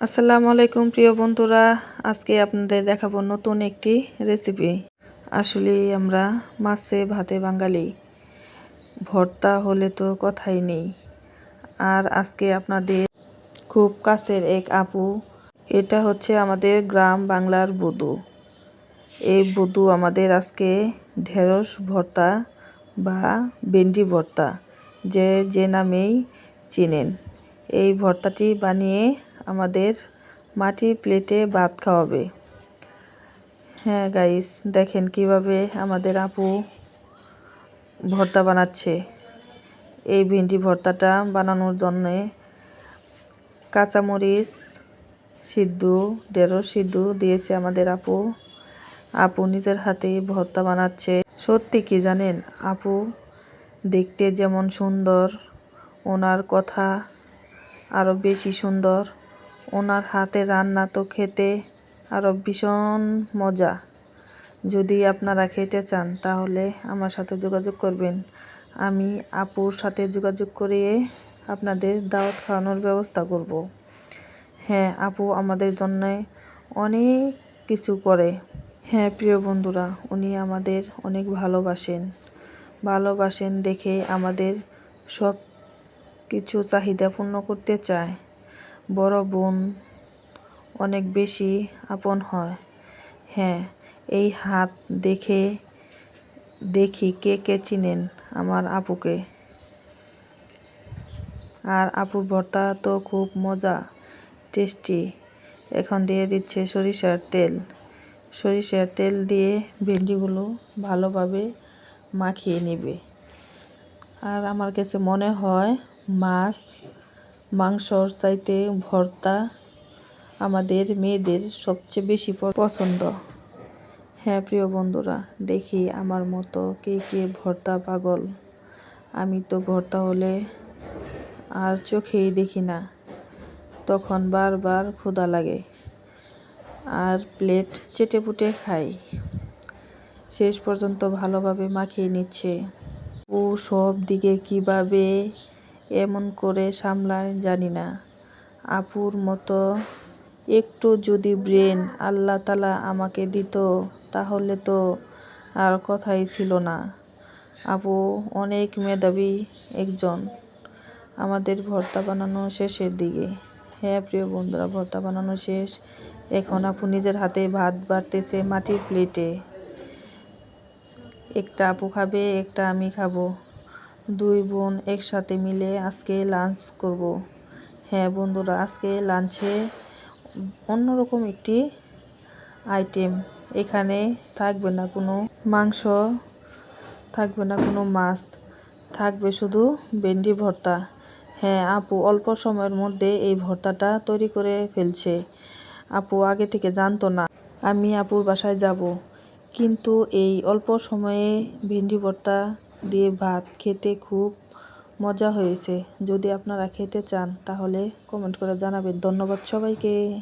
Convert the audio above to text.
আসসালামু আলাইকুম প্রিয় বন্ধুরা, আজকে আপনাদের দেখাবো নতুন একটি রেসিপি আসলে আমরা মাছে ভাতে বাঙালি, ভর্তা হলে তো কথাই নেই। আর আজকে আপনাদের খুব কাছের এক আপু, এটা হচ্ছে আমাদের গ্রাম বাংলার বুদু। এই বুদু আমাদের আজকে ঢেঁড়স ভর্তা বা ভেন্ডি ভর্তা, যে যে নামেই চিনেন। এই ভর্তাটি বানিয়ে আমাদের মাটির প্লেটে ভাত খাওয়াবে। হ্যাঁ গাইস দেখেন কীভাবে আমাদের আপু ভর্তা বানাচ্ছে। এই ভেন্ডি ভর্তাটা বানানোর জন্যে কাঁচামরিচ সিদ্ধ, ঢেঁড়স সিদ্ধ দিয়েছে আমাদের আপু। আপু নিজের হাতেই ভর্তা বানাচ্ছে। সত্যি কি জানেন, আপু দেখতে যেমন সুন্দর, ওনার কথা আরও বেশি সুন্দর। ওনার হাতে রান্না তো খেতে আরও ভীষণ মজা। যদি আপনারা খেতে চান, তাহলে আমার সাথে যোগাযোগ করবেন। আমি আপুর সাথে যোগাযোগ করিয়ে আপনাদের দাওয়াত খাওয়ানোর ব্যবস্থা করব। হ্যাঁ আপু আমাদের জন্য অনেক কিছু করে। হ্যাঁ প্রিয় বন্ধুরা, উনি আমাদের অনেক ভালোবাসেন। ভালোবাসেন দেখে আমাদের সব কিছু চাহিদা পূর্ণ করতে চায়। বড় বোন অনেক বেশি আপন হয়। হ্যাঁ এই হাত দেখে দেখি কে কে চিনেন আমার আপুকে। আর আপুর ভর্তা তো খুব মজা, টেস্টি। এখন দিয়ে দিচ্ছে সরিষার তেল। সরিষার তেল দিয়ে ভেন্ডিগুলো ভালোভাবে মাখিয়ে নেবে। আর আমার কাছে মনে হয় মাছ মাংসর চাইতে ভর্তা আমাদের মেয়েদের সবচেয়ে বেশি পছন্দ। হ্যাঁ প্রিয় বন্ধুরা, দেখি আমার মতো কে কে ভর্তা পাগল। আমি তো ভর্তা হলে আর চোখেই দেখি না। তখন বারবার ক্ষুধা লাগে আর প্লেট চেটে পুটে খাই। শেষ পর্যন্ত ভালোভাবে মাখিয়ে নিচ্ছে। ও সব দিকে কীভাবে এমন করে সামলায় জানি না। আপুর মতো একটু যদি ব্রেন আল্লাহ তালা আমাকে দিত, তাহলে তো আর কথাই ছিল না। আপু অনেক মেধাবী একজন। আমাদের ভর্তা বানানো শেষের দিকে। হ্যাঁ প্রিয় বন্ধুরা, ভর্তা বানানো শেষ। এখন আপু নিজের হাতে ভাত বাড়তেছে মাটির প্লেটে একটা আপু খাবে, একটা আমি খাব। দুই বোন একসাথে মিলে আজকে লাঞ্চ করব। হ্যাঁ বন্ধুরা, আজকে লাঞ্চে অন্যরকম একটি আইটেম এখানে থাকবে না কোনো মাংস, থাকবে না কোনো মাছ, থাকবে শুধু ভেন্ডি ভর্তা। হ্যাঁ আপু, অল্প সময়ের মধ্যে এই ভর্তাটা তৈরি করে ফেলছে। আপু আগে থেকে জানতো না, আমি আপুর বাসায় যাব। কিন্তু এই অল্প সময়ে ভেন্ডি ভর্তা দিয়ে ভাত খেতে খুব মজা হয়েছে। যদি আপনারা খেতে চান, তাহলে কমেন্ট করে জানাবেন। ধন্যবাদ সবাইকে।